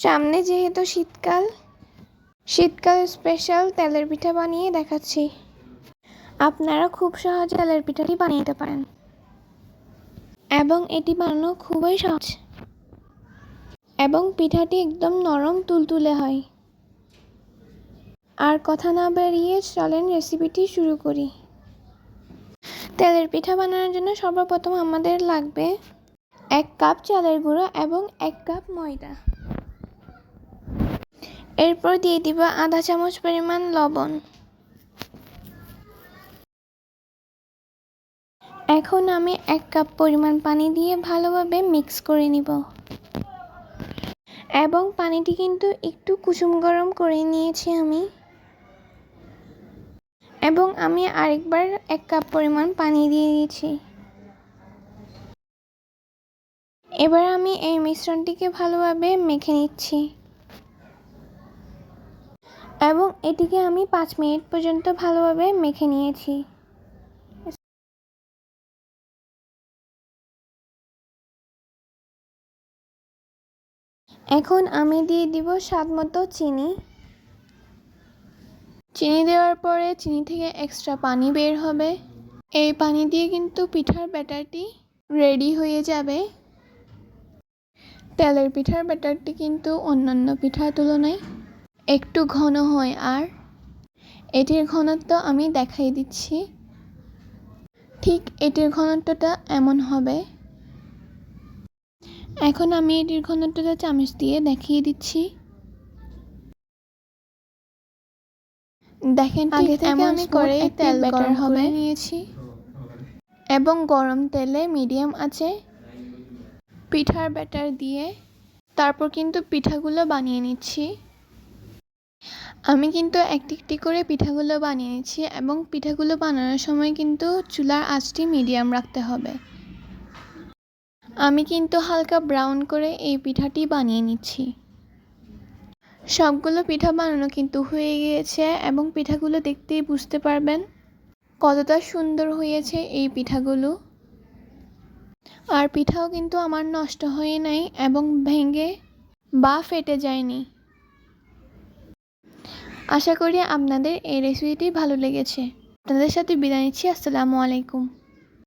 সামনে যেহেতু শীতকাল শীতকাল স্পেশাল তেলের পিঠা বানিয়ে দেখাচ্ছি। আপনারা খুব সহজে তেলের পিঠাটি বানিয়ে নিতে পারেন। এবং এটি বানানো খুবই সহজ। এবং পিঠাটি একদম নরম তুলতুলে হয়। আর কথা না বেরিয়ে চলেন রেসিপিটি শুরু করি। তেলের পিঠা বানানোর জন্য সর্বপ্রথম আমাদের লাগবে এক কাপ চালের গুঁড়ো এবং এক কাপ ময়দা। এরপর দিয়ে দিব আধা চামচ পরিমাণ লবণ। এখন আমি এক কাপ পরিমাণ পানি দিয়ে ভালোভাবে মিক্স করে নিব। এবং পানিটি কিন্তু একটু কুসুম গরম করে নিয়েছি আমি। এবং আমি আরেকবার এক কাপ পরিমাণ পানি দিয়ে দিয়েছি। এবার আমি এই মিশ্রণটিকে ভালোভাবে মেখে নিচ্ছি। এবং এটিকে আমি পাঁচ মিনিট পর্যন্ত ভালোভাবে মেখে নিয়েছি। এখন আমি দিয়ে দিব স্বাদ মতো চিনি। চিনি দেওয়ার পরে চিনি থেকে এক্সট্রা পানি বের হবে। এই পানি দিয়ে কিন্তু পিঠার ব্যাটারটি রেডি হয়ে যাবে। তেলের পিঠার ব্যাটারটি কিন্তু অন্যান্য পিঠার তুলনায় একটু ঘন হয় আর? এটির ঘনত্ব আমি দেখাই দিচ্ছি। ঠিক এটির ঘনত্বটা এমন হবে। এখন আমি এটির ঘনত্বটা চামচ দিয়ে দেখিয়ে দিচ্ছি। দেখেন আগে থেকে আমি করে তেল গরম হবে। নিয়েছি। এবং গরম তেলে মিডিয়াম আছে। পিঠার ব্যাটার দিয়ে তারপর কিন্তু পিঠাগুলো বানিয়ে নিচ্ছি। আমি কিন্তু একটি একটি করে পিঠাগুলো বানিয়ে নিচ্ছি এবং পিঠাগুলো বানানোর সময় কিন্তু চুলার আঁচটি মিডিয়াম রাখতে হবে। আমি কিন্তু হালকা ব্রাউন করে এই পিঠাটি বানিয়ে নিচ্ছি। সবগুলো পিঠা বানানো কিন্তু হয়ে গিয়েছে এবং পিঠাগুলো দেখতেই বুঝতে পারবেন কতটা সুন্দর হয়েছে এই পিঠাগুলো। আর পিঠাও কিন্তু আমার নষ্ট হয়ে নাই এবং ভেঙে বা ফেটে যায়নি। আশা করি আপনাদের এই রেসিপিটি ভালো লেগেছে। আপনাদের সাথে বিদায় নিচ্ছি। আসসালামু আলাইকুম।